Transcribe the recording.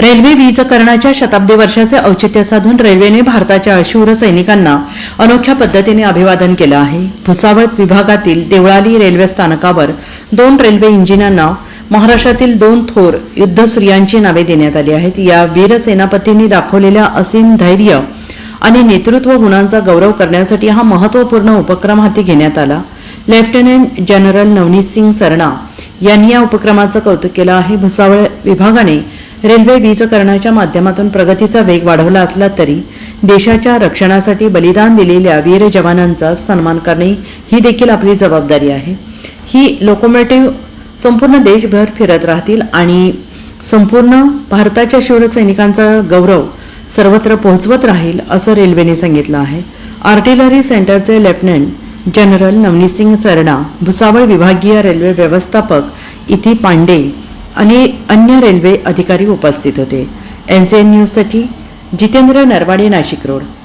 Railway वीजकरणाच्या शताब्दी वर्षाचे औचित्य साधून रेल्वेने भारताच्या शूर सैनिकांना अनोख्या पद्धतीने अभिवादन केलं आहे. भुसावळ विभागातील देवळाली रेल्वे स्थानकावर दोन रेल्वे इंजिनांना महाराष्ट्रातील दोन थोर युद्धसूर्यांची नावे देण्यात आली आहेत. या वीर सेनापतींनी दाखवलेल्या असीम धैर्य आणि नेतृत्व गुणांचा गौरव करण्यासाठी हा महत्त्वपूर्ण उपक्रम हाती घेण्यात आला. लेफ्टनंट जनरल नवनीत सिंग सरणा यांनी या उपक्रमाचं कौतुक केलं आहे. भुसावळ विभागाने रेल्वे वीजकरणाच्या माध्यमातून प्रगतीचा वेग वाढवला असला तरी देशाच्या रक्षणासाठी बलिदान दिलेल्या वीर जवानांचा सन्मान करणे ही देखील आपली जबाबदारी आहे. ही लोकोमोटिव्ह संपूर्ण देशभर फिरत राहतील आणि संपूर्ण भारताच्या शिवसैनिकांचा गौरव सर्वत्र पोहोचवत राहील असं रेल्वेने सांगितलं आहे. आर्टिलरी सेंटरचे लेफ्टनंट जनरल नवनीत सिंग सरडा भुसावळ विभागीय रेल्वे व्यवस्थापक इथी पांडे आणि अन्य रेल्वे अधिकारी उपस्थित होते. एन जे एन न्यूजसाठी जितेंद्र नरवाडे नाशिक रोड.